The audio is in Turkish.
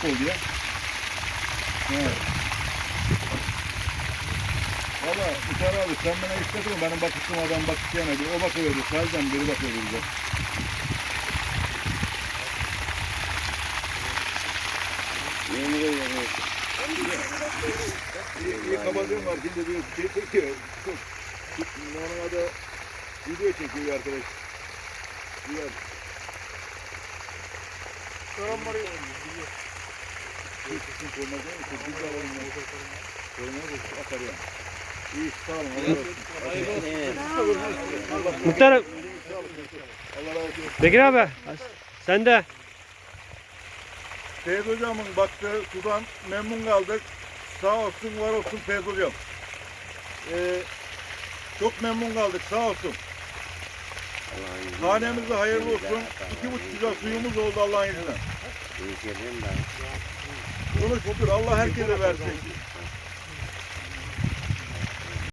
çok oldu ya. Evet. Valla Uçar abi sen bana istedin mi? Benim bakıştığım adam bakışlayana bir o bakıyordu. Selden biri bakıyordu bize. Yemin ederim. İyi, kapatıyorum var. Şimdi bir şey çekiyor. Normalde video çekiyor arkadaş. Güzel. Bir razı olsun. Bekir abi. Sen de. Feyz hocamın baktığı sudan memnun kaldık. Sağ olsun var olsun Feyz hocam. Ee, çok memnun kaldık sağ olsun. Hanemize hayırlı olsun. İki buçuk güzel suyumuz oldu Allah'ın izniyle. Geçelim ben. Konuş otur Allah herkese versin.